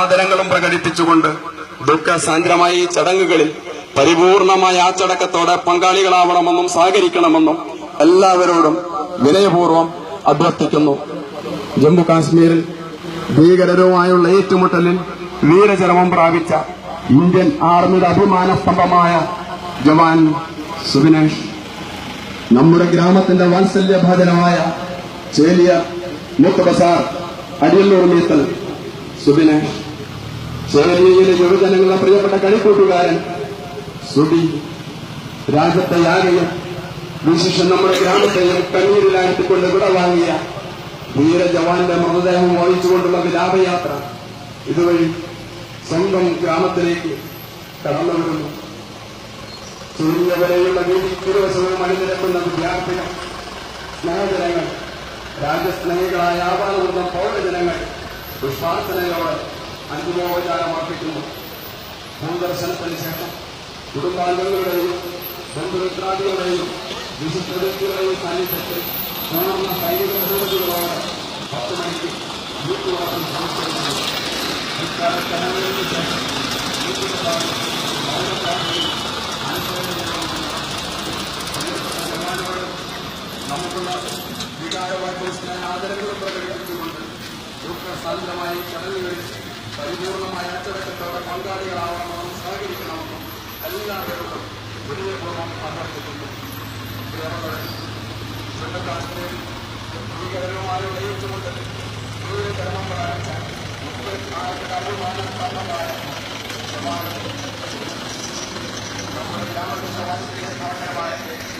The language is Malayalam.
ആദരങ്ങളും പ്രകടിപ്പിച്ചുകൊണ്ട് ദുഃഖസാന്ദ്രമായ ഈ ചടങ്ങുകളിൽ പരിപൂർണമായ ആച്ചടക്കത്തോടെ പങ്കാളികളാവണമെന്നും സഹകരിക്കണമെന്നും എല്ലാവരോടും വിനയപൂർവം അഭ്യർത്ഥിക്കുന്നു. ജമ്മു കാശ്മീരിൽ ഭീകരരുമായുള്ള ഏറ്റുമുട്ടലിൽ വീരചരമം പ്രാപിച്ച ഇന്ത്യൻ ആർമിയുടെ അഭിമാനസ്തംഭമായ ജവാൻ സുബിനേഷ് നമ്മുടെ ഗ്രാമത്തിന്റെ വാത്സല്യഭാജനമായ ചേലിയ മുത്തബസാർ അടിയല്ലൂർ മീത്തൽ സുബിനേഷ് ചേലിയയിലെ യുവജനങ്ങളുടെ പ്രിയപ്പെട്ട കളിക്കൂട്ടുകാരൻ സുബി രാജ്യത്തെയാകെയും വിശേഷം നമ്മുടെ ഗ്രാമത്തെയും കണ്ണീരിലാഴ്ത്തിക്കൊണ്ട് വിട വാങ്ങിയ വീരജവാന്റെ മൃതദേഹം വഹിച്ചുകൊണ്ടുള്ള വിലാപയാത്ര ഇതുവഴി സ്വന്തം ഗ്രാമത്തിലേക്ക് കടന്നു വരുന്നു. ചുരുങ്ങിയവരെയുള്ള വീതി ഇരുവശവും അണിനിരക്കുന്ന വിദ്യാർത്ഥികൾ സ്നേഹജനങ്ങൾ രാജ്യസ്നേഹികളായ ആപാലവൃദ്ധം പൗരജനങ്ങൾ പുഷ്പാർച്ചനയോടെ അന്തിമോപചാരമർപ്പിക്കുന്നു ഭൂദർശനത്തിന് ശേഷം കുടുംബാംഗങ്ങളുടെയും ബന്ധുമിത്രാദികളുടെയും വിശുദ്ധ വ്യക്തികളുടെയും സാന്നിധ്യത്തിൽ പൂർണ സൈനിക ബഹുമതികളോടെ പത്ത് മണിക്ക് വീട്ടുവാസം സംസ്കരിക്കുന്നു ഇക്കാലത്ത് ശേഷം നമുക്കുള്ള വികാരവാക്യം സ്നേഹ ആദരങ്ങളും പ്രകടിപ്പിച്ചുകൊണ്ട് ദുഃഖസാന്ദ്രമായ ചടങ്ങുകളിൽ പരിപൂർണമായ അച്ചടക്കത്തോടെ പങ്കാളികളാവണമെന്നും സഹകരിക്കണമെന്നും എല്ലാവരോടും വിനയപൂർവം അഭ്യർത്ഥിക്കുന്നു. ജമ്മുകാശ്മീരിൽ ഭീകരരുമായ ഏറ്റുമുട്ടൽ ദൂരകർമ്മം പ്രാപിച്ച മുപ്പത്തിനാല് അഭിമാന സ്തംഭമായ സമാനം നമ്മുടെ